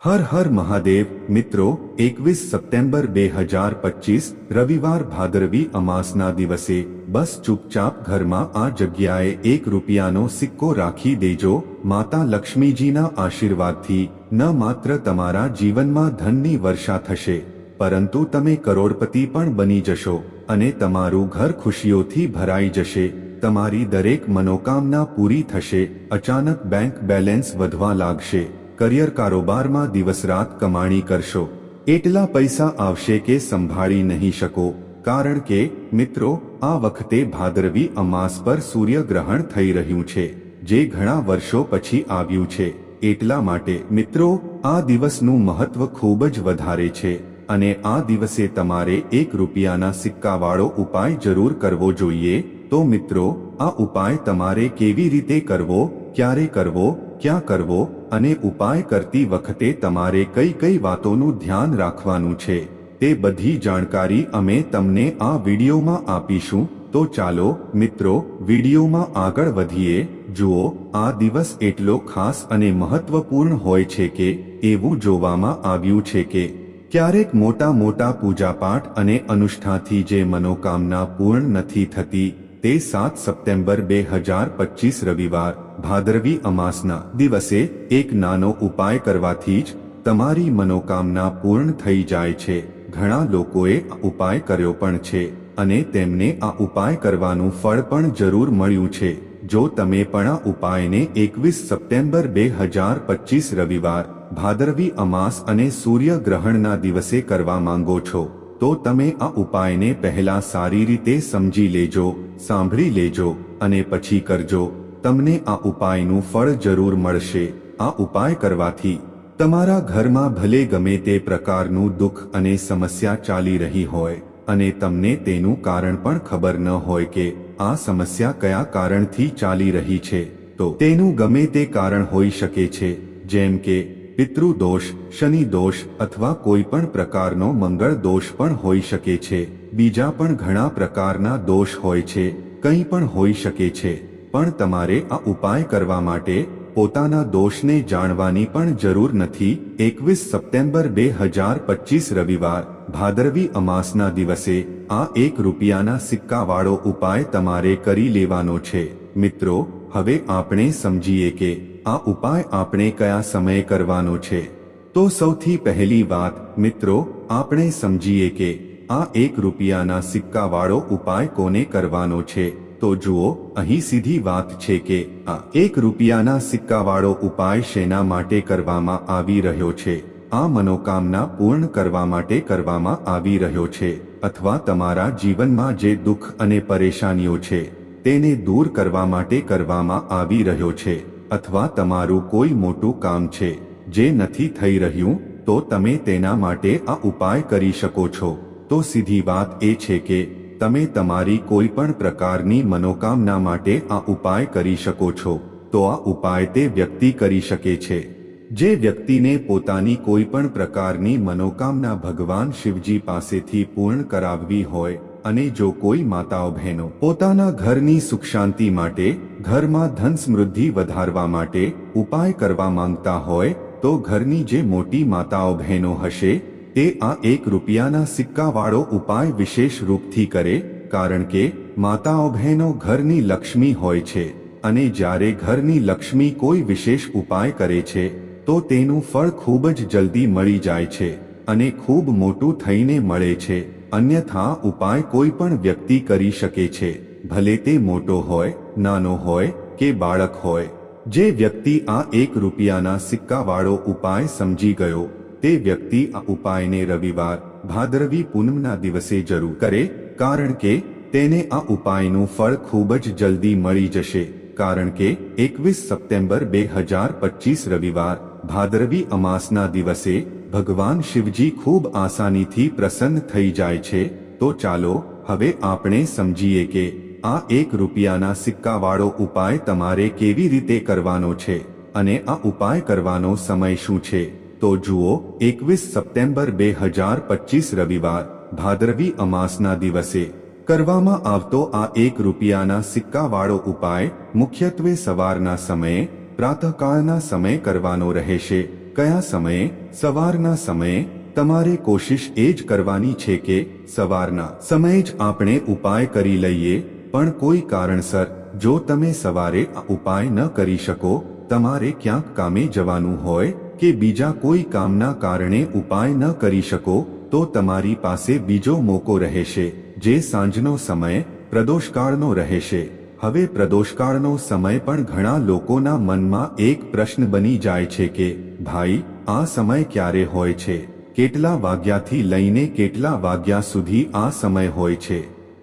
હર હર મહાદેવ, મિત્રો, એકવીસ સપ્ટેમ્બર બે હજાર પચીસ, રવિવાર ભાદરવી અમાસના દિવસે, બસ ચૂપચાપ ઘરમાં આ જગ્યાએ એક રૂપિયાનો સિક્કો રાખી દેજો, માતા લક્ષ્મીજીના આશીર્વાદથી, ન માત્ર તમારા જીવનમાં ધનની વર્ષા થશે, પરંતુ તમે કરોડપતિ પણ બની જશો, અને તમારું ઘર ખુશીઓથી ભરાઈ જશે, તમારી દરેક મનોકામના પૂરી થશે, અચાનક બેંક બેલેન્સ વધવા લાગશે. કરિયર કારોબારમાં દિવસ રાત કમાણી કરશો. એટલા પૈસા આવશે કે સંભાળી નહીં શકો, કારણ કે, મિત્રો, આ વખતે ભાદરવી અમાસ પર સૂર્યગ્રહણ થઈ રહ્યું છે, જે ઘણા વર્ષો પછી આવ્યું છે. એટલા માટે, મિત્રો, આ દિવસનું મહત્વ ખૂબ જ વધારે છે, અને આ દિવસે તમારે એક રૂપિયાના સિક્કાવાળો ઉપાય જરૂર કરવો જોઈએ. તો મિત્રો, આ ઉપાય તમારે કેવી રીતે કરવો, ક્યારે કરવો ક્યાં કરવો અને ઉપાય કરતી વખતે તમારે કઈ કઈ વાતોનું ધ્યાન રાખવાનું છે, તે બધી જાણકારી અમે તમને આ વિડીયોમાં આપીશું. તો ચાલો, મિત્રો, વિડીયોમાં આગળ વધીએ. જુઓ, આ દિવસ એટલો ખાસ અને મહત્વપૂર્ણ હોય છે કે, એવું જોવામાં આવ્યું છે કે, ક્યારેક મોટા મોટા પૂજાપાઠ અને અનુષ્ઠાથી જે મનોકામના પૂર્ણ નથી થતી, તે સાત સપ્ટેમ્બર બે હજાર રવિવાર ભાદરવી અમાસના દિવસે એક નાનો ઉપાય કરવાથી જ તમારી મનોકામના પૂર્ણ થઈ જાય છે. ઘણા લોકોએ આ ઉપાય કર્યો પણ છે અને તેમને આ ઉપાય કરવાનું ફળ પણ જરૂર મળ્યું છે. જો તમે પણ આ ઉપાયને એકવીસ સપ્ટેમ્બર બે હજાર પચીસ રવિવાર ભાદરવી અમાસ અને સૂર્યગ્રહણના દિવસે કરવા માંગો છો, તો તમે આ ઉપાયને પહેલા સારી રીતે સમજી લેજો, સાંભળી લેજો અને પછી કરજો. તમને આ ઉપાયનું ફળ જરૂર મળશે. આ ઉપાય કરવાથી તમારા ઘરમાં ભલે ગમે તે પ્રકારનું દુઃખ અને સમસ્યા ચાલી રહી હોય અને તમને તેનું કારણ પણ ખબર ન હોય કે આ સમસ્યા કયા કારણથી ચાલી રહી છે, તો તેનું ગમે તે કારણ હોઈ શકે છે, જેમ કે પિતૃદોષ શનિ દોષ અથવા કોઈ પણ પ્રકારનો મંગળ દોષ પણ હોઈ શકે છે. બીજા પણ ઘણા પ્રકારના દોષ હોય છે, કંઈ પણ હોઈ શકે છે. પણ તમારે આ ઉપાય કરવા માટે પોતાના દોષને જાણવાની પણ જરૂર નથી. એકવીસ સપ્ટેમ્બર બે હજાર પચીસ રવિવાર, ભાદરવી અમાસના દિવસે, આ એક રૂપિયાના સિક્કાવાળો ઉપાય તમારે કરી લેવાનો છે. મિત્રો, હવે આપણે સમજીએ કે આ ઉપાય આપણે કયા સમયે કરવાનો છે. તો સૌથી પહેલી વાત, મિત્રો, આપણે સમજીએ કે આ એક રૂપિયાના સિક્કાવાળો ઉપાય કોને કરવાનો છે? તો જુઓ, અહીં સીધી વાત છે કે આ એક રૂપિયાના સિક્કાવાળો ઉપાય શેના માટે કરવામાં આવી રહ્યો છે? આ મનોકામના પૂર્ણ કરવા માટે કરવામાં આવી રહ્યો છે અથવા તમારા જીવનમાં જે દુઃખ અને પરેશાનીઓ છે, તેને દૂર કરવા માટે કરવામાં આવી રહ્યો છે અથવા તમારું કોઈ મોટું કામ છે જે નથી થઈ રહ્યું, તો તમે તેના માટે આ ઉપાય કરી શકો છો. તો સીધી વાત એ છે કે તમે તમારી કોઈ પણ પ્રકારની મનોકામના માટે આ ઉપાય કરી શકો છો, તો આ ઉપાય તે વ્યક્તિ કરી શકે છે. જે વ્યક્તિને પોતાની કોઈ પણ પ્રકારની મનોકામના ભગવાન શિવજી પાસેથી પૂર્ણ કરાવવી હોય અને જો કોઈ માતાઓ બહેનો પોતાના ઘરની સુખ શાંતિ માટે, ઘરમાં ધન સમૃદ્ધિ વધારવા માટે ઉપાય કરવા માંગતા હોય, તો ઘરની જે મોટી માતાઓ બહેનો હશે તે આ એક રૂપિયાના સિક્કાવાળો ઉપાય વિશેષ રૂપથી કરે, કારણ કે માતાઓ બહેનો ઘરની લક્ષ્મી હોય છે, અને જ્યારે ઘરની લક્ષ્મી કોઈ વિશેષ ઉપાય કરે છે, તો તેનું ફળ ખૂબ જ જલ્દી મળી જાય છે, અને ખૂબ મોટું થઈને મળે છે, અન્યથા ઉપાય કોઈ પણ વ્યક્તિ કરી શકે છે, ભલે તે મોટો હોય, નાનો હોય, કે બાળક હોય. જે વ્યક્તિ આ એક રૂપિયાના સિક્કાવાળો ઉપાય સમજી ગયો તે વ્યક્તિ આ ઉપાયને રવિવાર, ભાદરવી પૂનમના દિવસે જરૂર કરે, કારણ કે તેને આ ઉપાયનું ફળ ખૂબ જ જલ્દી મળી જશે. કારણ કે એકવીસ સપ્ટેમ્બર બે હજાર પચીસ રવિવાર, ભાદરવી અમાસના દિવસે ભગવાન શિવજી ખૂબ આસાનીથી પ્રસન્ન થઈ જાય છે. તો ચાલો, હવે આપણે સમજીએ કે આ એક રૂપિયાના સિક્કાવાળો ઉપાય તમારે કેવી રીતે કરવાનો છે? અને આ ઉપાય કરવાનો સમય શું છે? તો જુઓ, એકવીસ સપ્ટેમ્બર બે હજાર પચીસ રવિવાર, ભાદરવી અમાસના દિવસે કરવામાં આવતો આ એક રૂપિયાના સિક્કાવાળો ઉપાય મુખ્યત્વે સવારના સમયે, પ્રાતઃકાળના સમયે કરવાનો રહેશે. કયા સમયે? સવારના સમયે. તમારે કોશિશ એ જ કરવાની છે કે સવારના સમયે જ આપણે ઉપાય કરી લઈએ, પણ કોઈ કારણસર, જો તમે સવારે આ ઉપાય ન કરી શકો, તમારે ક્યાંક કામે જવાનું હોય કે બીજા કોઈ કામના કારણે ઉપાય ન કરી શકો, તો તમારી પાસે બીજો મોકો રહેશે, જે સાંજનો સમય, પ્રદોષકાળનો રહેશે. હવે પ્રદોષકાળનો સમય પણ ઘણા લોકોના મનમાં એક પ્રશ્ન બની જાય છે કે, ભાઈ, આ સમય ક્યારે હોય છે? કેટલા વાગ્યાથી લઈને કેટલા વાગ્યા સુધી આ સમય હોય છે?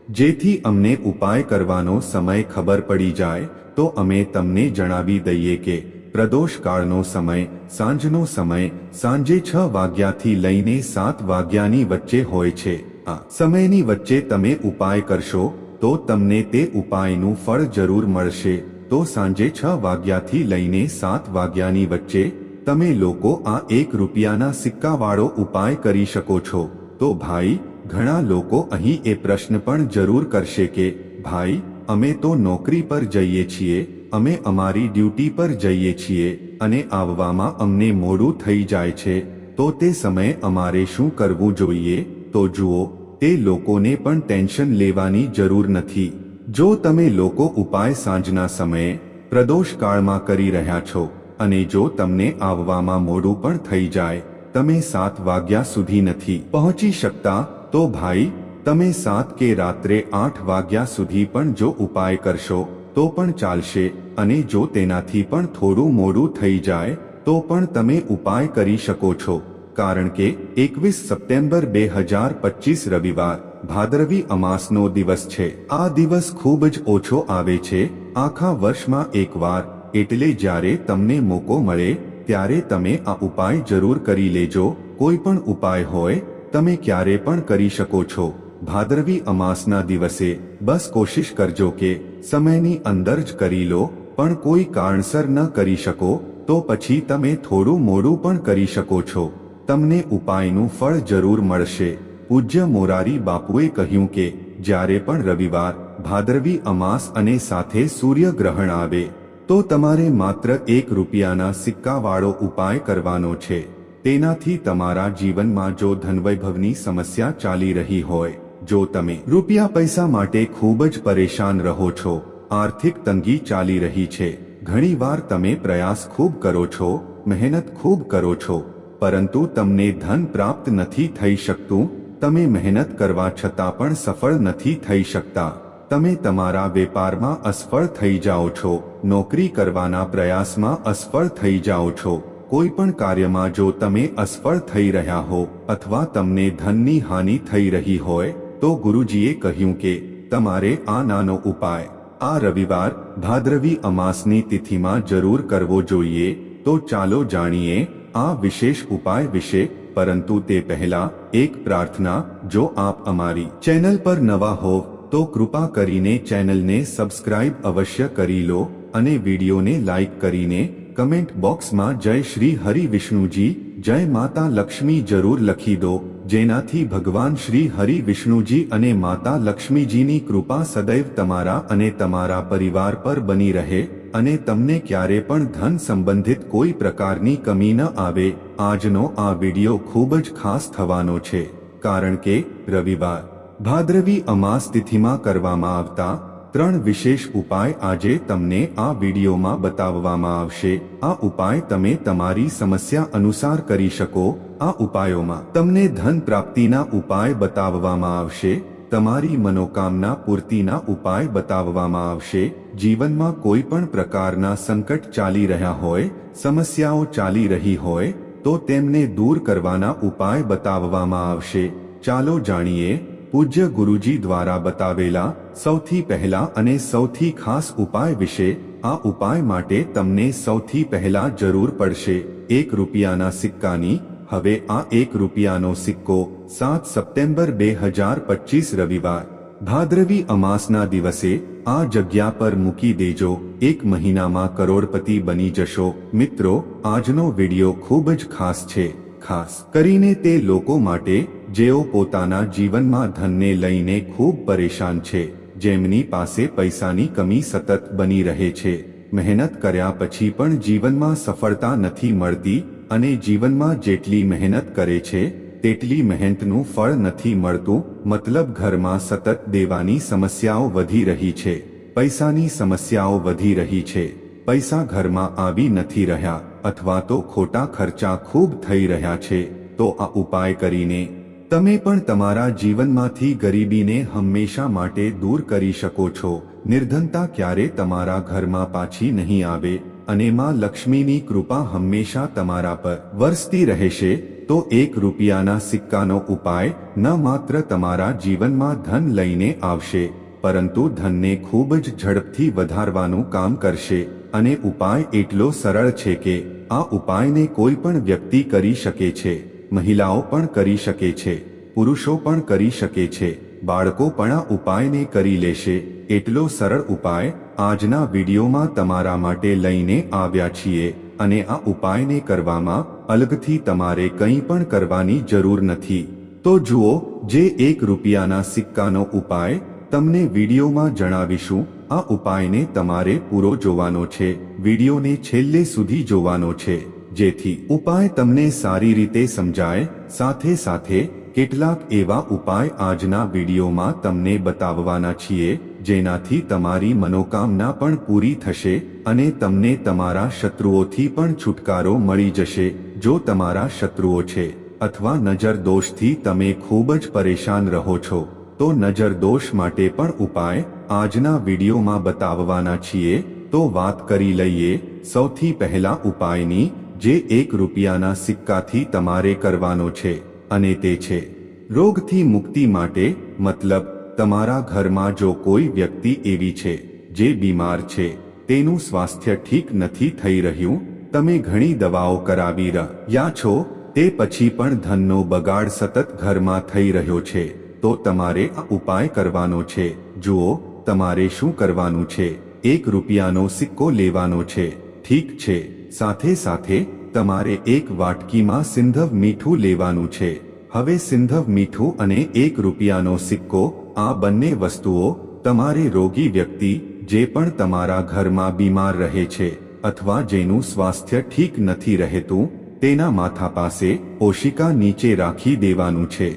જેથી અમને ઉપાય કરવાનો સમય ખબર પડી જાય, તો અમે તમને જણાવી દઈએ કે પ્રદોષ કાળનો સમય, સાંજનો સમય, સાંજે છ વાગ્યાથી લઈને સાત વાગ્યાની વચ્ચે હોય છે. આ સમયની વચ્ચે તમે ઉપાય કરશો, તો તમને તે ઉપાયનું ફળ જરૂર મળશે. તો સાંજે છ વાગ્યાથી લઈને સાત વાગ્યાની વચ્ચે, તમે લોકો આ એક રૂપિયાના સિક્કાવાળો ઉપાય કરી શકો છો. તો ભાઈ, ઘણા લોકો અહીં એ પ્રશ્ન પણ જરૂર કરશે કે, ભાઈ, અમે તો નોકરી પર જઈએ છીએ અમે અમારી ડ્યુટી પર જઈએ છીએ અને આવવામાં અમને મોડું થઈ જાય છે, તો તે સમયે અમારે શું કરવું જોઈએ? તો જુઓ, તે લોકોને પણ ટેન્શન લેવાની જરૂર નથી. જો તમે લોકો ઉપાય સાંજના સમયે પ્રદોષ કાળમાં કરી રહ્યા છો અને જો તમને આવવામાં મોડું પણ થઈ જાય, તમે સાત વાગ્યા સુધી નથી પહોંચી શકતા, તો ભાઈ, તમે સાત કે રાત્રે આઠ વાગ્યા સુધી પણ જો ઉપાય કરશો, તો પણ ચાલશે. અને જો તેનાથી પણ થોડું મોડું થઈ જાય, તો પણ તમે ઉપાય કરી શકો છો. કારણ કે એકવીસ સપ્ટેમ્બર બે હજાર પચીસ રવિવાર, ભાદરવી અમાસનો દિવસ છે. આ દિવસ ખૂબ જ ઓછો આવે છે. આખા વર્ષમાં એકવાર, એટલે જ્યારે તમને મોકો મળે, ત્યારે તમે આ ઉપાય જરૂર કરી લેજો. કોઈ પણ ઉપાય હોય, તમે ક્યારે પણ કરી શકો છો. ભાદરવી અમાસના દિવસે, બસ કોશિશ કરજો કે, સમયની અંદર જ કરી લો. પણ કોઈ કારણસર ન કરી શકો, તો પછી તમે થોડું મોડું પણ કરી શકો છો. તમને ઉપાયનું ફળ જરૂર મળશે. પૂજ્ય મોરારી બાપુએ કહ્યું કે, જ્યારે પણ રવિવાર, ભાદરવી અમાસ અને સાથે સૂર્યગ્રહણ આવે, તો તમારે માત્ર એક રૂપિયાના સિક્કાવાળો ઉપાય કરવાનો છે. તેનાથી તમારા જીવનમાં જો ધનવૈભવની સમસ્યા ચાલી રહી હોય, જો તમે રૂપિયા પૈસા માટે ખૂબ જ પરેશાન રહો છો આર્થિક તંગી ચાલી રહી છે. ઘણીવાર તમે પ્રયાસ ખૂબ કરો છો, મહેનત ખૂબ કરો છો, પરંતુ તમને ધન પ્રાપ્ત નથી થઈ શકતું, તમે મહેનત કરવા છતાં પણ સફળ નથી થઈ શકતા. તમે તમારા વેપારમાં અસફળ થઈ જાઓ છો, નોકરી કરવાના પ્રયાસમાં અસફળ થઈ જાઓ છો. કોઈ પણ કાર્યમાં જો તમે અસફળ થઈ રહ્યા હો, અથવા તમને ધનની હાનિ થઈ રહી હોય, તો ગુરુજીએ કહ્યું કે, તમારે આ નાનો ઉપાય આ રવિવાર ભાદ્રવી અમાસની તિથિમાં જરૂર કરવો જોઈએ, તો ચાલો જાણીએ આ વિશેષ ઉપાય વિશે, પરંતુ તે પહેલા એક પ્રાર્થના, જો આપ અમારી ચેનલ પર નવા હોવ, તો કૃપા કરીને ચેનલને સબસ્ક્રાઇબ અવશ્ય કરી લો અને વિડીયોને લાઇક કરીને કમેન્ટ બોક્સમાં જય શ્રી હરિ વિષ્ણુજી, જય માતા લક્ષ્મી જરૂર લખી દો, જેનાથી ભગવાન શ્રી હરિ વિષ્ણુજી અને માતા લક્ષ્મીજીની કૃપા સદૈવ તમારા અને તમારા પરિવાર પર બની રહે, અને તમને ક્યારે પણ ધન સંબંધિત કોઈ પ્રકારની કમી ન આવે, આજનો આ વિડિયો ખૂબ જ ખાસ થવાનો છે, કારણ કે રવિવાર, ભાદ્રવી અમાસ તિથિમાં કરવામાં આવતા ત્રણ વિશેષ ઉપાય આજે તમને આ વિડીયોમાં બતાવવામાં આવશે. આ ઉપાય તમે તમારી સમસ્યા અનુસાર કરી શકો. આ ઉપાયોમાં તમને ધન પ્રાપ્તિના ઉપાય બતાવવામાં આવશે. તમારી મનોકામના પૂર્તિના ઉપાય બતાવવામાં આવશે. જીવનમાં કોઈ પણ પ્રકારના સંકટ ચાલી રહ્યા હોય, સમસ્યાઓ ચાલી રહી હોય, તો તેમને દૂર કરવાના ઉપાય બતાવવામાં આવશે. ચાલો જાણીએ પૂજ્ય ગુરુજી દ્વારા બતાવેલા સૌથી પહેલા અને સૌથી ખાસ ઉપાય વિશે આ ઉપાય માટે તમને સૌથી પહેલા જરૂર પડશે એક રૂપિયાના સિક્કાની. હવે આ એક રૂપિયાનો સિક્કો સાત સપ્ટેમ્બર બે હજાર પચીસ રવિવાર, ભાદ્રવી અમાસના દિવસે આ જગ્યા પર મૂકી દેજો. એક મહિનામાં કરોડપતિ બની જશો. મિત્રો, આજનો વિડિયો ખૂબ જ ખાસ છે. ખાસ કરીને તે લોકો માટે જેઓ પોતાના જીવનમાં ધનને લઈને ખૂબ પરેશાન છે, જેમની પાસે પૈસાની કમી સતત બની રહે છે, મહેનત કર્યા પછી પણ જીવનમાં સફળતા નથી મળતી અને જીવનમાં જેટલી મહેનત કરે છે, તેટલી મહેનતનું ફળ નથી મળતું, મતલબ ઘરમાં સતત દેવાની સમસ્યાઓ વધી રહી છે, પૈસાની સમસ્યાઓ વધી રહી છે, પૈસા ઘરમાં આવી નથી રહ્યા, અથવા તો ખોટા ખર્ચા ખૂબ થઈ રહ્યા છે, તો આ ઉપાય કરીને તમે પણ તમારા જીવનમાંથી ગરીબીને હંમેશા માટે દૂર કરી શકો છો. નિર્ધનતા ક્યારે તમારા ઘરમાં પાછી નહીં આવે અને માં લક્ષ્મીની કૃપા હંમેશા તમારા પર વરસતી રહેશે, તો એક રૂપિયાના સિક્કાનો ઉપાય ન માત્ર તમારા જીવનમાં ધન લઈને આવશે, પરંતુ ધનને ખૂબ જ ઝડપથી વધારવાનું કામ કરશે. અને ઉપાય એટલો સરળ છે કે, આ ઉપાયને કોઈ પણ વ્યક્તિ કરી શકે છે. મહિલાઓ પણ કરી શકે છે, પુરુષો પણ કરી શકે છે, બાળકો પણ આ ઉપાયને કરી લેશે. એટલો સરળ ઉપાય આજના વિડીયોમાં તમારા માટે લઈને આવ્યા છીએ અને આ ઉપાયને કરવામાં અલગથી તમારે કંઈ પણ કરવાની જરૂર નથી. તો જુઓ, જે એક રૂપિયાના સિક્કાનો ઉપાય તમને વિડીયોમાં જણાવીશું, આ ઉપાયને તમારે પૂરો જોવાનો છે, વિડીયોને છેલ્લે સુધી જોવાનો છે. જેથી ઉપાય તમને સારી રીતે સમજાય, સાથે સાથે કેટલાક એવા ઉપાય આજના વિડીયોમાં તમને બતાવવાના છીએ, જેનાથી તમારી મનોકામના પણ પૂરી થશે અને તમને તમારા શત્રુઓથી પણ છુટકારો મળી જશે, જો તમારા શત્રુઓ છે, અથવા નજર દોષથી તમે ખૂબ જ પરેશાન રહો છો, તો નજર દોષ માટે પણ ઉપાય આજના વિડીયોમાં બતાવવાના છીએ, તો વાત કરી લઈએ, સૌથી પહેલા ઉપાયની જે એક રૂપિયાના સિક્કાથી તમારે કરવાનો છે, અને તે છે. રોગથી મુક્તિ માટે, મતલબ, તમારા ઘરમાં જો કોઈ વ્યક્તિ એવી છે, જે બીમાર છે, તેનું સ્વાસ્થ્ય ઠીક નથી થઈ રહ્યું, તમે ઘણી દવાઓ કરાવી રહ્યા છો, તે પછી પણ ધનનો બગાડ સતત ઘરમાં થઈ રહ્યો છે, તો તમારે આ ઉપાય કરવાનો છે. જુઓ, તમારે શું કરવાનું છે? એક રૂપિયાનો સિક્કો લેવાનો છે, ઠીક છે. સાથે સાથે તમારે એક વાટકીમાં સિંધવ મીઠું લેવાનું છે. હવે સિંધવ મીઠું અને એક રૂપિયાનો સિક્કો, આ બંને વસ્તુઓ, તમારે રોગી વ્યક્તિ, જે પણ તમારા ઘરમાં બીમાર રહે છે, અથવા જેનું સ્વાસ્થ્ય ઠીક નથી રહેતું, તેના માથા પાસે ઓશિકા નીચે રાખી દેવાનું છે.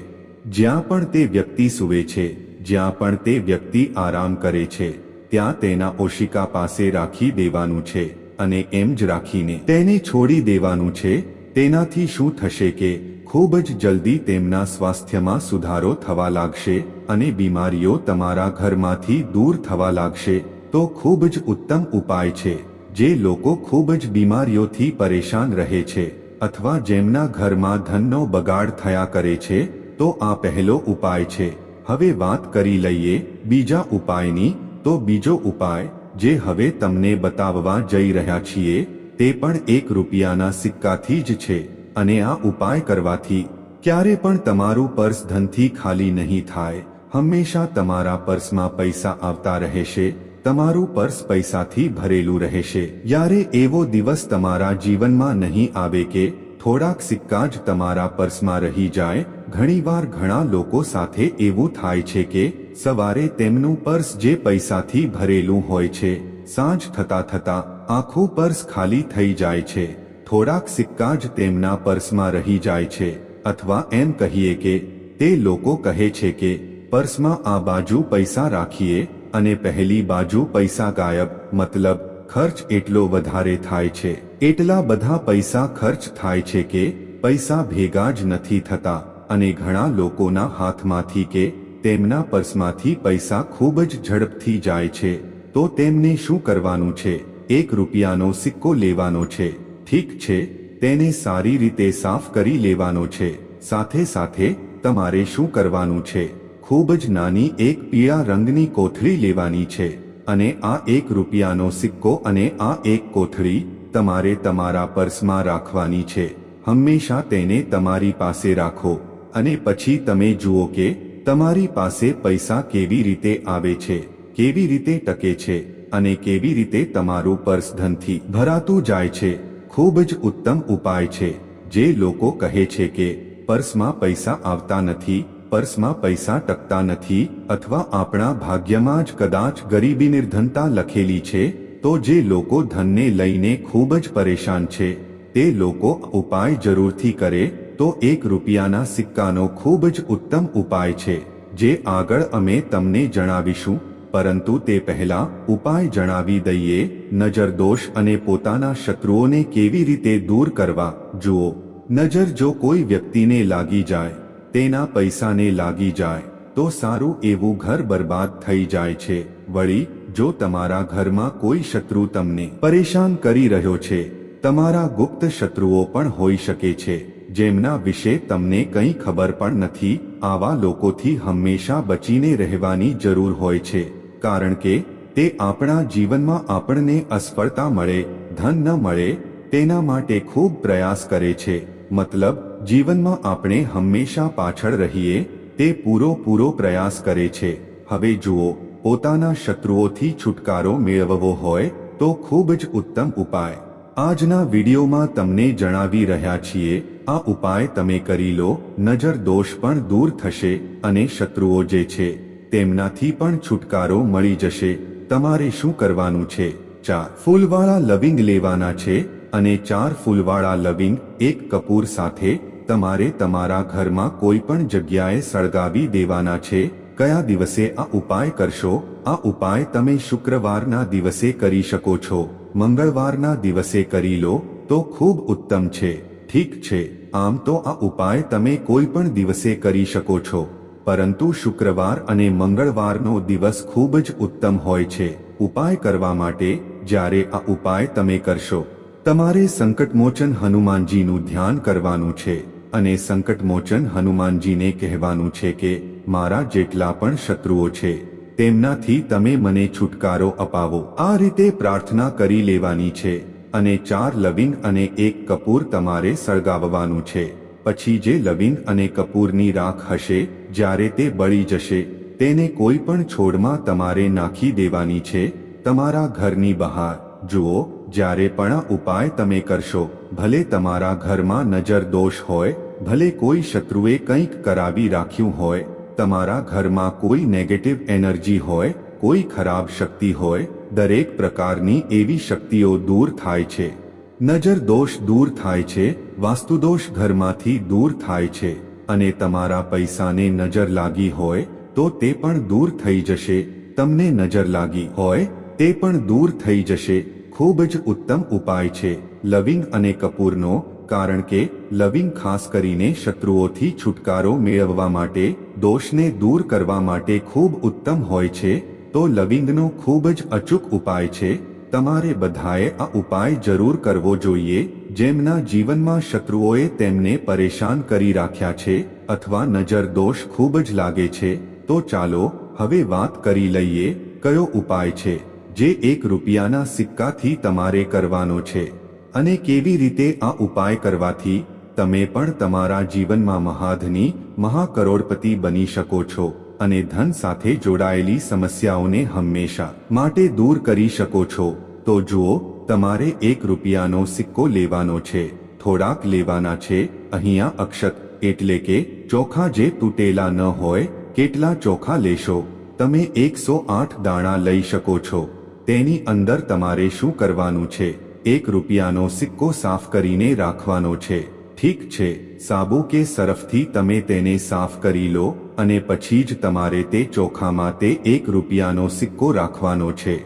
જ્યાં પણ તે વ્યક્તિ સૂવે છે, જ્યાં પણ તે વ્યક્તિ આરામ કરે છે, ત્યાં તેના ઓશિકા પાસે રાખી દેવાનું છે. અને એમ જ રાખીને તેને છોડી દેવાનું છે, તેનાથી શું થશે કે ખૂબ જ જલ્દી તેમના સ્વાસ્થ્યમાં સુધારો થવા લાગશે અને બીમારીઓ તમારા ઘરમાંથી દૂર થવા લાગશે, તો ખૂબ જ ઉત્તમ ઉપાય છે. જે લોકો ખૂબ જ બીમારીઓથી પરેશાન રહે છે, અથવા જેમના ઘરમાં ધનનો બગાડ થયા કરે છે, તો આ પહેલો ઉપાય છે. હવે વાત કરી લઈએ બીજા ઉપાયની, તો બીજો ઉપાય જે હવે તમને બતાવવા જઈ રહ્યા છીએ, તે પણ એક રૂપિયાના સિક્કાથી જ છે, અને આ ઉપાય કરવાથી ક્યારે પણ તમારું પર્સ ધનથી ખાલી નહીં થાય, હંમેશા તમારા પર્સમાં પૈસા આવતા રહેશે, તમારું પર્સ પૈસાથી ભરેલું રહેશે. યારે એવો દિવસ તમારા જીવનમાં નહીં આવે કે થોડાક સિક્કા જ તમારા પર્સમાં રહી જાય, ઘણીવાર ઘણા લોકો સાથે એવું થાય છે કે, સવારે તેમનું પર્સ જે પૈસાથી ભરેલું હોય છે, સાંજ થતા થતા આખું પર્સ ખાલી થઈ જાય છે. થોડાક સિક્કા જ તેમના પર્સમાં રહી જાય છે, અથવા એમ કહીએ કે, તે લોકો કહે છે કે, પર્સમાં આ બાજુ પૈસા રાખીએ, અને પહેલી બાજુ પૈસા ગાયબ, મતલબ, ખર્ચ એટલો વધારે થાય છે. એટલા બધા પૈસા ખર્ચ થાય છે કે પૈસા ભેગા જ નથી થતા અને ઘણા લોકોના હાથમાંથી કે તેમના પર્સમાંથી પૈસા ખૂબ જ ઝડપથી જાય છે. તો તેમને શું કરવાનું છે? એક રૂપિયાનો સિક્કો લેવાનો છે. ઠીક છે, તેને સારી રીતે સાફ કરી લેવાનો છે. સાથે સાથે તમારે શું કરવાનું છે? ખૂબ જ નાની એક પીળા રંગની કોથળી લેવાની છે અને આ એક રૂપિયાનો સિક્કો અને આ એક કોથળી તમારે તમારા પર્સમાં રાખવાની છે. હંમેશા તેને તમારી પાસે રાખો. અને પછી તમે જુઓ કે તમારી પાસે પૈસા કેવી રીતે આવે છે, કેવી રીતે ટકે છે, અને કેવી રીતે તમારું પર્સ ધનથી ભરાતું જાય છે. ખૂબ જ ઉત્તમ ઉપાય છે. જે લોકો કહે છે કે પર્સમાં પૈસા આવતા નથી, પર્સમાં પૈસા ટકતા નથી, અથવા આપણા ભાગ્યમાં જ કદાચ ગરીબી નિર્ધનતા લખેલી છે તો જે લોકો ધનને લઈને ખૂબ જ પરેશાન છે, તે લોકો ઉપાય જરૂરથી કરે, તો એક રૂપિયાના સિક્કાનો ખૂબ જ ઉત્તમ ઉપાય છે, જે આગળ અમે તમને જણાવીશું, પરંતુ તે પહેલા ઉપાય જણાવી દઈએ, નજર દોષ અને પોતાના શત્રુઓને કેવી રીતે દૂર કરવા, જુઓ, નજર જો કોઈ વ્યક્તિને લાગી જાય, તેના પૈસાને લાગી જાય, તો સારું એવું ઘર બરબાદ થઈ જાય છે, વળી જો તમારા ઘરમાં કોઈ શત્રુ તમને પરેશાન કરી રહ્યો છે, તમારા ગુપ્ત શત્રુઓ પણ હોઈ શકે છે, જેમના વિશે તમને કંઈ ખબર પણ નથી, આવા લોકોથી હંમેશા બચીને રહેવાની જરૂર હોય છે, કારણ કે તે આપણા જીવનમાં આપણને અસફળતા મળે, ધન ન મળે, તેના માટે ખૂબ પ્રયાસ કરે છે, મતલબ જીવનમાં આપણે હંમેશા પાછળ રહીએ, તે પૂરો પૂરો પ્રયાસ કરે છે. હવે જુઓ પોતાના શત્રુઓથી છુટકારો મેળવવો હોય તો ખૂબ જ ઉત્તમ ઉપાય. આજના વિડીયોમાં તમને જણાવી રહ્યા છીએ, આ ઉપાય તમે કરી લો, નજર દોષ પણ દૂર થશે અને શત્રુઓ જે છે, તેમનાથી પણ છુટકારો મળી જશે. તમારે શું કરવાનું છે? ચાર ફૂલવાળા લવિંગ લેવાના છે અને ચાર ફૂલવાળા લવિંગ એક કપૂર સાથે તમારે તમારા ઘરમાં કોઈ પણ જગ્યાએ સળગાવી દેવાના છે. કયા દિવસે આ ઉપાય કરશો? આ ઉપાય તમે શુક્રવારના દિવસે કરી શકો છો. મંગળવારના દિવસે કરી લો, તો ખૂબ ઉત્તમ છે. ઠીક છે. આમ તો આ ઉપાય તમે કોઈ પણ દિવસે કરી શકો છો. પરંતુ શુક્રવાર અને મંગળવારનો દિવસ ખૂબ જ ઉત્તમ હોય છે. ઉપાય કરવા માટે જ્યારે આ ઉપાય તમે કરશો, તમારે સંકટમોચન હનુમાનજીનું ધ્યાન કરવાનું છે. અને સંકટમોચન હનુમાનજીને કહેવાનું છે કે, મારા જેટલા પણ શત્રુઓ છે, તેમનાથી તમે મને છુટકારો અપાવો. આ રીતે પ્રાર્થના કરી લેવાની છે અને ચાર લવિંગ અને એક કપૂર તમારે સળગાવવાનું છે. પછી જે લવિંગ અને કપૂરની રાખ હશે, જ્યારે તે બળી જશે, તેને કોઈ પણ છોડમાં તમારે નાખી દેવાની છે. તમારા ઘરની બહાર, જુઓ, જ્યારે પણ ઉપાય તમે કરશો ભલે તમારા ઘરમાં નજર દોષ હોય, ભલે કોઈ શત્રુએ કંઈક કરાવી રાખ્યું હોય, તમારા ઘરમાં કોઈ નેગેટિવ એનર્જી હોય, કોઈ ખરાબ શક્તિ હોય, દરેક પ્રકારની એવી શક્તિઓ દૂર થાય છે. નજર દોષ દૂર થાય છે, વાસ્તુદોષ ઘરમાંથી દૂર થાય છે, અને તમારા પૈસાને નજર લાગી હોય, તો તે પણ દૂર થઈ જશે. તમને નજર લાગી હોય, તે પણ દૂર થઈ જશે. ખૂબ જ ઉત્તમ ઉપાય છે. લવિંગ અને કપૂરનો, કારણ કે, લવિંગ ખાસ કરીને શત્રુઓથી છુટકારો મેળવવા માટે, દોષને દૂર કરવા માટે ખૂબ ઉત્તમ હોય છે, તો લવિંગનો ખૂબ જ અચૂક ઉપાય છે. તમારે બધાએ આ ઉપાય જરૂર કરવો જોઈએ, જેમના જીવનમાં શત્રુઓએ તેમને પરેશાન કરી રાખ્યા છે, અથવા નજર દોષ ખૂબ જ લાગે છે. તો ચાલો, હવે વાત કરી લઈએ, કયો ઉપાય છે? જે એક રૂપિયાના સિક્કાથી તમારે કરવાનો છે. અને કેવી રીતે આ ઉપાય કરવાથી તમે પણ તમારા જીવનમાં મહાધની, મહાકરોડપતિ બની શકો છો અને ધન સાથે જોડાયેલી સમસ્યાઓને હંમેશા માટે દૂર કરી શકો છો. તો જુઓ, તમારે એક રૂપિયાનો સિક્કો લેવાનો છે, થોડાક લેવાના છે, અહીંયા અક્ષત, એટલે કે ચોખા જે તૂટેલા ન હોય, કેટલા ચોખા લેશો? તમે એકસો આઠ દાણા લઈ શકો છો. તેની અંદર તમારે શું કરવાનું છે? એક રૂપિયાનો સિક્કો સાફ કરીને રાખવાનો છે. ઠીક છે, સાબુ કે સરફથી તમે તેને સાફ કરી લો અને પછી જ તમારે તે ચોખામાં તે એક રૂપિયાનો સિક્કો રાખવાનો છે.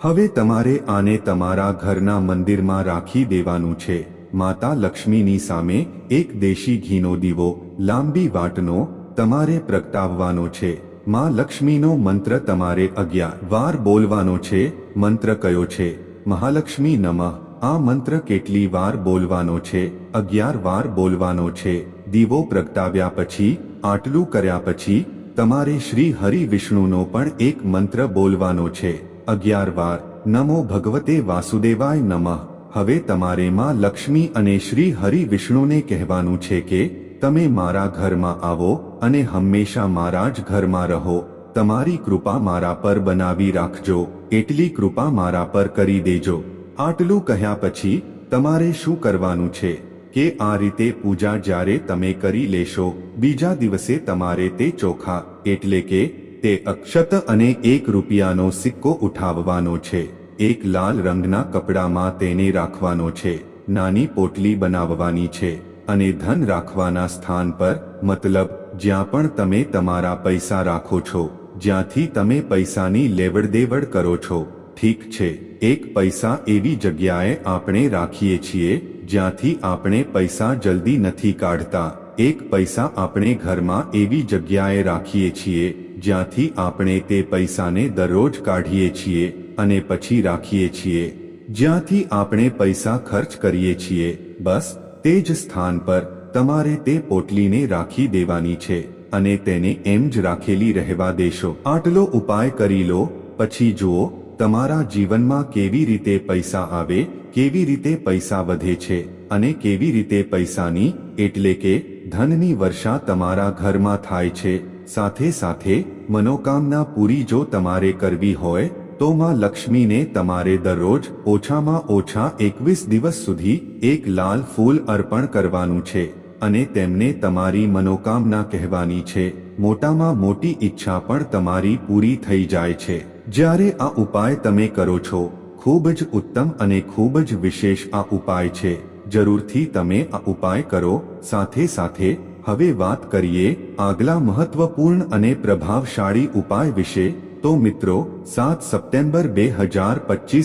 હવે તમારે આને તમારા ઘરના મંદિરમાં રાખી દેવાનું છે. માતા લક્ષ્મીની સામે એક દેશી ઘીનો દીવો લાંબી વાટનો તમારે પ્રગટાવવાનો છે. માં લક્ષ્મીનો મંત્ર તમારે અગિયાર વાર બોલવાનો છે, મંત્ર કયો છે? મહાલક્ષ્મી નમઃ. આ મંત્ર કેટલી વાર બોલવાનો છે? અગિયાર વાર બોલવાનો છે. દીવો પ્રગટાવ્યા પછી, આટલું કર્યા પછી, તમારે શ્રી હરિ વિષ્ણુનો પણ એક મંત્ર બોલવાનો છે. અગિયાર વાર. નમો ભગવતે વાસુદેવાય નમઃ. હવે તમારે માં લક્ષ્મી અને શ્રી હરિ વિષ્ણુને કહેવાનું છે કે, તમે મારા ઘરમાં આવો અને હંમેશા મારા જ ઘરમાં રહો. તમારી કૃપા મારા પર બનાવી રાખજો. એટલી કૃપા મારા પર કરી દેજો. આટલું કહ્યા પછી, તમારે શું કરવાનું છે? કે આ રીતે પૂજા જ્યારે તમે કરી લેશો, બીજા દિવસે તમારે તે ચોખા, એટલે કે તે અક્ષત અને એક રૂપિયાનો સિક્કો ઉઠાવવાનો છે. એક લાલ રંગના કપડામાં તેને રાખવાનો છે. નાની પોટલી બનાવવાની છે. અને ધન રાખવાના સ્થાન પર, મતલબ જ્યાં પણ તમે તમારા પૈસા રાખો છો, જ્યાંથી તમે પૈસાની લેવડ દેવડ કરો છો. ઠીક છે, એક પૈસા એવી જગ્યાએ આપણે રાખીએ છીએ, જ્યાંથી આપણે પૈસા જલ્દી નથી કાઢતા. એક પૈસા આપણે ઘરમાં એવી જગ્યાએ રાખીએ છીએ, જ્યાંથી આપણે તે પૈસાને દરરોજ કાઢીએ છીએ અને પછી રાખીએ છીએ. જ્યાંથી આપણે પૈસા ખર્ચ કરીએ છીએ, બસ, તે જ સ્થાન પર. તમારે તે પોટલીને રાખી દેવાની છે અને તેને એમ જ રાખેલી રહેવા દેશો. આટલો ઉપાય કરી લો, પછી જુઓ, તમારા જીવનમાં કેવી રીતે પૈસા આવે, કેવી રીતે પૈસા વધે છે અને કેવી રીતે પૈસાની, એટલે કે, ધનની વર્ષા તમારા ઘરમાં થાય છે. સાથે સાથે, મનોકામના પૂરી જો તમારે કરવી હોય, તો માં લક્ષ્મીને તમારે દરરોજ ઓછામાં ઓછા એકવીસ દિવસ સુધી એક લાલ ફૂલ અર્પણ કરવાનું છે. અને તેમને તમારી મનોકામના કહેવાની છે. મોટામાં મોટી ઈચ્છા પણ તમારી પૂરી થઈ જાય છે. જ્યારે આ ઉપાય તમે કરો છો, ખૂબ જ ઉત્તમ અને ખૂબ જ વિશેષ આ ઉપાય છે. જરૂરથી તમે આ ઉપાય કરો. સાથે સાથે, હવે વાત કરીએ આગલા મહત્વપૂર્ણ અને પ્રભાવશાળી ઉપાય વિશે. તો મિત્રો, સાત સપ્ટેમ્બર બે હજાર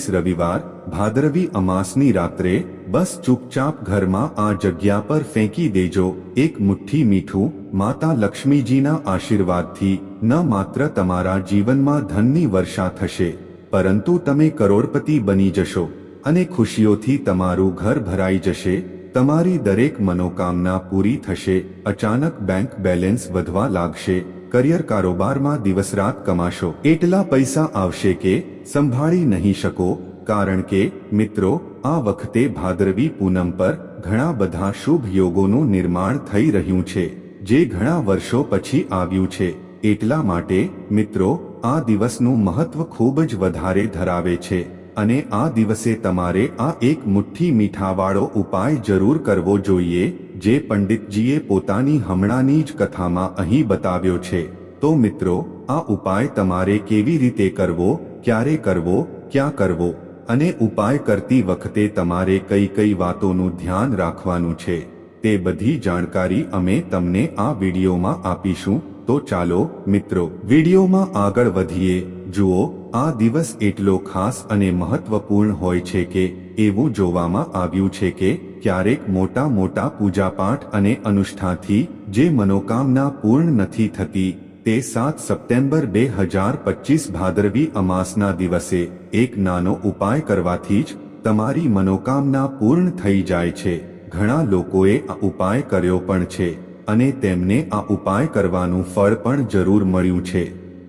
રવિવાર, ભાદરવી અમાસની રાત્રે બસ ચૂપચાપ ઘરમાં આ જગ્યા પર ફેંકી દેજો. એક મુઠ્ઠી મીઠું, માતા લક્ષ્મીજીના આશીર્વાદથી, ન માત્ર તમારા જીવનમાં ધનની વર્ષા થશે, પરંતુ તમે કરોડપતિ બની જશો અને ખુશીઓથી તમારું ઘર ભરાઈ જશે. તમારી દરેક મનોકામના પૂરી થશે. અચાનક બેંક બેલેન્સ વધવા લાગશે. કરિયર કારોબારમાં દિવસ રાત કમાશો. એટલા પૈસા આવશે કે, સંભાળી નહીં શકો. કારણ કે, મિત્રો, આ વખતે ભાદરવી પૂનમ પર ઘણા બધા શુભ યોગોનું નિર્માણ થઈ રહ્યું છે, જે ઘણા વર્ષો પછી આવ્યું છે. એટલા માટે, મિત્રો, આ દિવસનું મહત્વ ખૂબ જ વધારે ધરાવે છે, અને આ દિવસે તમારે આ એક મુઠ્ઠી મીઠાવાળો ઉપાય જરૂર કરવો જોઈએ, જે પંડિતજીએ પોતાની હમણાંની જ કથામાં અહીં બતાવ્યો છે. તો મિત્રો, આ ઉપાય તમારે કેવી રીતે કરવો, ક્યારે કરવો, ક્યાં કરવો? અને ઉપાય કરતી વખતે તમારે કઈ કઈ વાતોનું ધ્યાન રાખવાનું છે, તે બધી જાણકારી અમે તમને આ વિડીયોમાં આપીશું. તો ચાલો, મિત્રો, વિડીયોમાં આગળ વધીએ. જુઓ, આ દિવસ એટલો ખાસ અને મહત્વપૂર્ણ હોય છે કે, એવું જોવામાં આવ્યું છે કે, ક્યારેક મોટા મોટા પૂજાપાઠ અને અનુષ્ઠાનથી જે મનોકામના પૂર્ણ નથી થતી તે સાત સપ્ટેમ્બર બે હજાર પચીસ ભાદરવી અમાસના દિવસે એક નાનો ઉપાય કરવાથી જ તમારી મનોકામના પૂર્ણ થઈ જાય છે. ઘણા લોકોએ આ ઉપાય કર્યો પણ છે અને તેમને આ ઉપાય કરવાનું ફળ પણ જરૂર મળ્યું છે.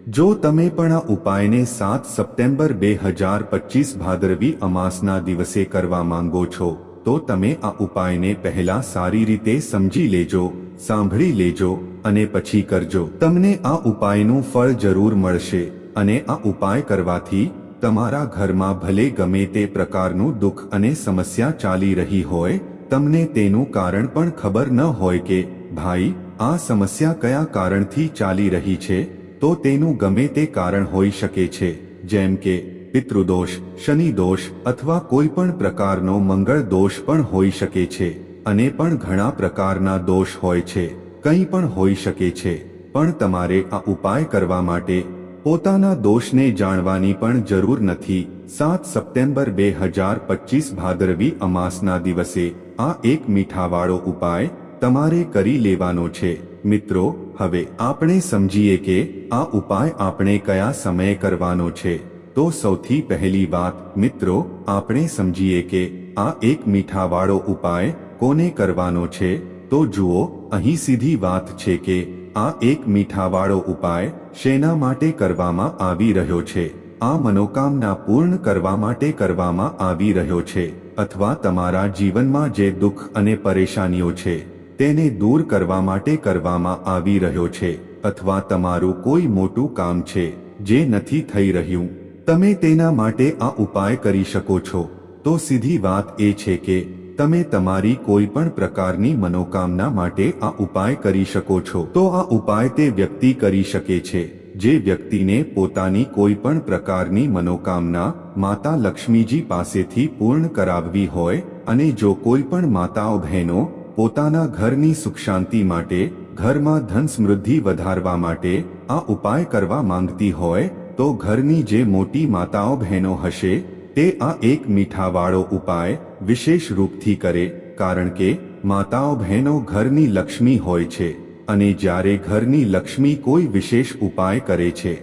જો તમે પણ આ ઉપાયને સાત સપ્ટેમ્બર બે હજાર પચીસ ભાદરવી અમાસના દિવસે કરવા માંગો છો તો તમે આ ઉપાયને પહેલા સારી રીતે સમજી લેજો, સાંભળી લેજો અને પછી કરજો. તમને આ ઉપાયનું ફળ જરૂર મળશે અને આ ઉપાય કરવાથી તમારા ઘરમાં ભલે ગમે તે પ્રકારનું દુઃખ અને સમસ્યા ચાલી રહી હોય, તમને તેનું કારણ પણ ખબર ન હોય કે, ભાઈ, આ સમસ્યા કયા કારણથી ચાલી રહી છે? તો તેનું ગમે તે કારણ હોઈ શકે છે. જેમ કે પિતૃદોષ શનિ દોષ અથવા કોઈ પણ પ્રકારનો મંગળ દોષ પણ હોઈ શકે છે, અને પણ ઘણા પ્રકારના દોષ હોય છે, કંઈ પણ હોઈ શકે છે, પણ તમારે આ ઉપાય કરવા માટે પોતાના દોષને જાણવાની પણ જરૂર નથી. સાત સપ્ટેમ્બર બે હજાર પચીસ ભાદરવી અમાસના દિવસે આ એક મીઠાવાળો ઉપાય તમારે કરી લેવાનો છે. મિત્રો, હવે આપણે સમજીએ કે આ ઉપાય આપણે કયા સમયે કરવાનો છે. તો સૌથી પહેલી વાત, મિત્રો, આપણે સમજીએ કે આ એક મીઠાવાળો ઉપાય કોને કરવાનો છે? તો જુઓ, અહીં સીધી વાત છે કે આ એક મીઠાવાળો ઉપાય શેના માટે કરવામાં આવી રહ્યો છે? આ મનોકામના પૂર્ણ કરવા માટે કરવામાં આવી રહ્યો છે, અથવા તમારા જીવનમાં જે દુઃખ અને પરેશાનીઓ છે, તેને દૂર કરવા માટે કરવામાં આવી રહ્યો છે, અથવા તમારું કોઈ મોટું કામ છે, જે નથી થઈ રહ્યું. તમે તેના માટે આ ઉપાય કરી શકો છો. તો સીધી વાત એ છે કે, તમે તમારી કોઈ પણ પ્રકારની મનોકામના માટે આ ઉપાય કરી શકો છો. તો આ ઉપાય તે વ્યક્તિ કરી શકે છે, જે વ્યક્તિને પોતાની કોઈ પણ પ્રકારની મનોકામના માતા લક્ષ્મીજી પાસેથી પૂર્ણ કરાવવી હોય અને જો કોઈ પણ માતાઓ બહેનો પોતાના ઘરની સુખ શાંતિ માટે ઘરમાં ધન સમૃદ્ધિ વધારવા માટે આ ઉપાય કરવા માંગતી હોય તો ઘરની જે મોટી માતાઓ બહેનો હશે, તે આ એક મીઠાવાળો ઉપાય વિશેષ રૂપથી કરે, કારણ કે માતાઓ બહેનો ઘરની લક્ષ્મી હોય છે, અને જ્યારે ઘરની લક્ષ્મી કોઈ વિશેષ ઉપાય કરે છે,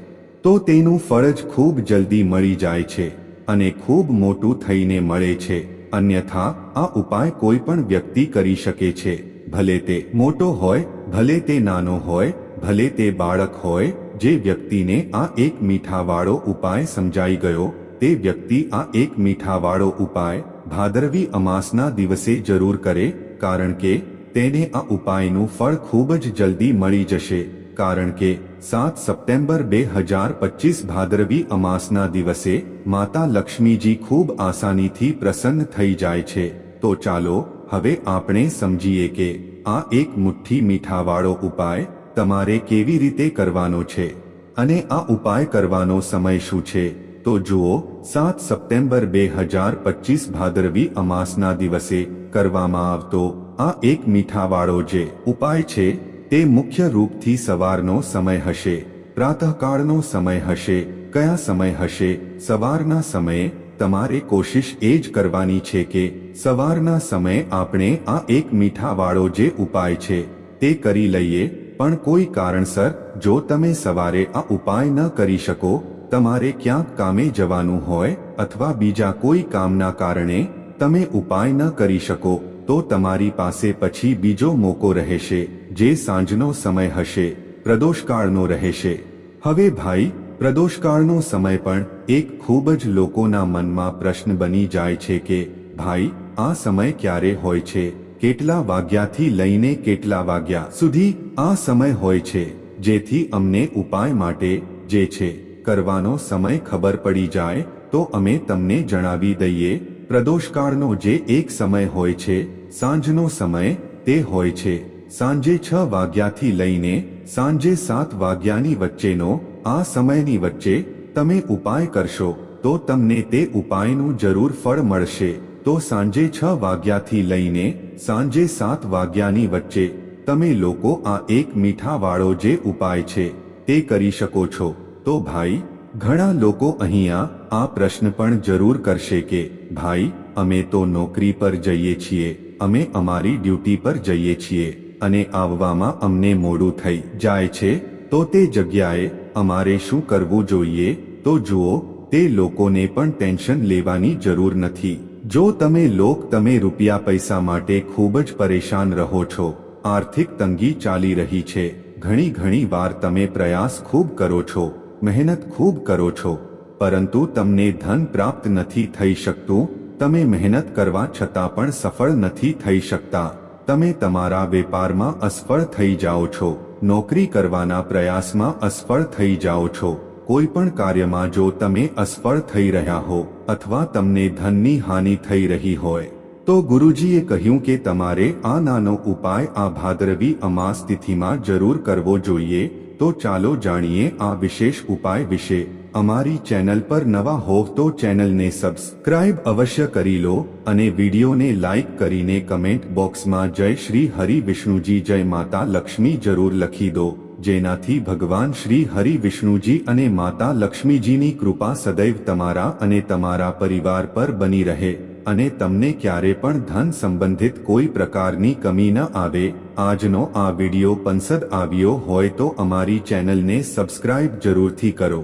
તો તેનું ફળ જ ખૂબ જલ્દી મળી જાય છે, અને ખૂબ મોટું થઈને મળે છે, અન્યથા આ ઉપાય કોઈ પણ વ્યક્તિ કરી શકે છે, ભલે તે મોટો હોય, ભલે તે નાનો હોય, ભલે તે બાળક હોય જે વ્યક્તિને આ એક મીઠાવાળો ઉપાય સમજાઈ ગયો, તે વ્યક્તિ આ એક મીઠાવાળો ઉપાય ભાદરવી અમાસના દિવસે જરૂર કરે, કારણ કે તેને આ ઉપાયનું ફળ ખૂબ જ જલ્દી મળી જશે, કારણ કે સાત સપ્ટેમ્બર બે હજાર પચીસ ભાદરવી અમાસના દિવસે માતા લક્ષ્મીજી ખૂબ આસાનીથી પ્રસન્ન થઈ જાય છે. તો ચાલો, હવે આપણે સમજીએ કે આ એક મુઠ્ઠી મીઠાવાળો ઉપાય તમારે કેવી રીતે કરવાનો છે અને આ ઉપાય કરવાનો સમય શું છે? તો જુઓ, સાત સપ્ટેમ્બર બે હજાર પચીસ ભાદરવી અમાસના દિવસે કરવામાં આવતો આ એક મીઠાવાળો જે ઉપાય છે, તે મુખ્ય રૂપથી સવારનો સમય હશે, પ્રાતઃકાળનો સમય હશે, કયા સમય હશે, સવારના સમયે તમારે કોશિશ એ જ કરવાની છે કે સવારના સમયે આપણે આ એક મીઠાવાળો જે ઉપાય છે, તે કરી લઈએ પણ કોઈ કારણસર, જો તમે સવારે આ ઉપાય ન કરી શકો, તમારે ક્યાંક કામે જવાનું હોય, અથવા બીજા કોઈ કામના કારણે, તમે ઉપાય ન કરી શકો, તો તમારી પાસે પછી બીજો મોકો રહેશે, જે સાંજનો સમય હશે, પ્રદોષકાળનો રહેશે. હવે ભાઈ, પ્રદોષકાળનો સમય પણ એક ખૂબ જ લોકોના મનમાં પ્રશ્ન બની જાય છે કે, ભાઈ, આ સમય ક્યારે હોય છે? કેટલા વાગ્યાથી લઈને કેટલા વાગ્યા સુધી આ સમય હોય છે, જેથી અમને ઉપાય માટે જે છે, કરવાનો સમય ખબર પડી જાય, તો અમે તમને જણાવી દઈએ, પ્રદોષકાળનો જે એક સમય હોય છે, સાંજનો સમય, તે હોય છે. સાંજે છ વાગ્યાથી લઈને સાંજે સાત વાગ્યાની વચ્ચેનો આ સમયની વચ્ચે તમે ઉપાય કરશો, તો તમને તે ઉપાયનું જરૂર ફળ મળશે. તો સાંજે છ વાગ્યાથી લઈને સાંજે સાત વાગ્યાની વચ્ચે, તમે લોકો આ એક મીઠાવાળો જે ઉપાય છે, તે કરી શકો છો. તો ભાઈ, ઘણા લોકો અહીંયા આ પ્રશ્ન પણ જરૂર કરશે કે, ભાઈ, અમે તો નોકરી પર જઈએ છીએ, અમે અમારી ડ્યુટી પર જઈએ છીએ, અને આવવામાં અમને મોડું થઈ જાય છે, તો તે જગ્યાએ અમારે શું કરવું જોઈએ? તો જુઓ, તે લોકોને પણ ટેન્શન લેવાની જરૂર નથી. જો તમે લોક તમે રૂપિયા પૈસા માટે ખૂબ જ પરેશાન રહો છો, આર્થિક તંગી ચાલી રહી છે, ઘણી ઘણી વાર તમે પ્રયાસ ખૂબ કરો છો, મહેનત ખૂબ કરો છો, પરંતુ તમને ધન પ્રાપ્ત નથી થઈ શકતું, તમે મહેનત કરવા છતાં પણ સફળ નથી થઈ શકતા, તમે તમારા વેપારમાં અસફળ થઈ જાઓ છો, નોકરી કરવાના પ્રયાસમાં અસફળ થઈ જાઓ છો. કોઈ પણ કાર્યમાં જો તમે અસફળ થઈ રહ્યા હો અથવા તમને ધનની હાનિ થઈ રહી હોય, તો ગુરુજીએ કહ્યું કે તમારે આ નાનો ઉપાય આ ભાદરવી અમાસ તિથિમાં જરૂર કરવો જોઈએ, તો ચાલો જાણીએ આ વિશેષ ઉપાય વિશે. અમારી ચેનલ પર નવા હોવ તો ચેનલને સબસ્ક્રાઇબ અવશ્ય કરી લો અને વિડીયોને લાઇક કરીને કમેન્ટ બોક્સમાં જય શ્રી હરિ વિષ્ણુજી, જય માતા લક્ષ્મી જરૂર લખી દો. જેનાથી ભગવાન શ્રી હરિ વિષ્ણુજી અને માતા લક્ષ્મીજીની કૃપા સદૈવ તમારા અને તમારા પરિવાર પર બની રહે અને તમને ક્યારે પણ ધન સંબંધિત કોઈ પ્રકારની કમી ન આવે. આજનો આ વિડિયો પંસદ આવ્યો હોય તો અમારી ચેનલને સબસ્ક્રાઇબ જરૂરથી કરો.